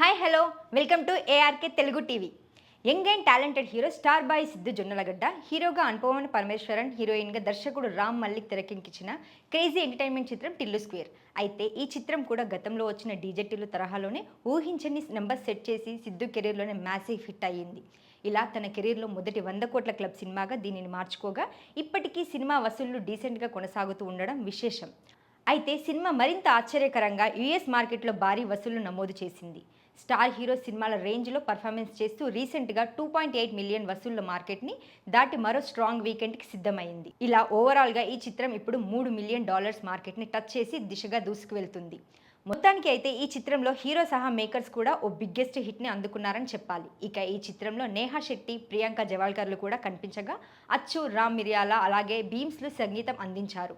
Hi hello. Welcome to ARK Telugu TV. Young and talented hero star boy Siddhu Jonnalagadda హీరోగా అనుపవన్ పరమేశ్వరన్ హీరోయిన్గా దర్శకుడు రామ్ మల్లిక్ తెరకెక్కించిన crazy entertainment చిత్రం Tillu square. అయితే ఈ చిత్రం కూడా గతంలో వచ్చిన డీజే తరహాలోనే ఊహించని నెంబర్ సెట్ చేసి సిద్ధు కెరీర్లోనే మ్యాసివ్ హిట్ అయ్యింది. ఇలా తన కెరీర్లో మొదటి వంద కోట్ల క్లబ్ సినిమాగా దీనిని మార్చుకోగా ఇప్పటికీ సినిమా వసూళ్ళు డీసెంట్గా కొనసాగుతూ ఉండడం విశేషం. అయితే సినిమా మరింత ఆశ్చర్యకరంగా యుఎస్ మార్కెట్లో భారీ వసూళ్ళు నమోదు చేసింది. స్టార్ హీరో సినిమాల రేంజ్లో పర్ఫార్మెన్స్ చేస్తూ రీసెంట్గా టూ పాయింట్ ఎయిట్ మిలియన్ వసూళ్ళ మార్కెట్ని దాటి మరో స్ట్రాంగ్ వీకెండ్కి సిద్ధమైంది. ఇలా ఓవరాల్గా ఈ చిత్రం ఇప్పుడు మూడు మిలియన్ డాలర్స్ మార్కెట్ని టచ్ చేసి దిశగా దూసుకువెళ్తుంది మొత్తానికి అయితే ఈ చిత్రంలో హీరో సహా మేకర్స్ కూడా ఓ బిగ్గెస్ట్ హిట్ని అందుకున్నారని చెప్పాలి. ఇక ఈ చిత్రంలో నేహా శెట్టి ప్రియాంక జవాల్కర్లు కూడా కనిపించగా అచ్చు రామ్ మిరియాల అలాగే భీమ్స్లు సంగీతం అందించారు.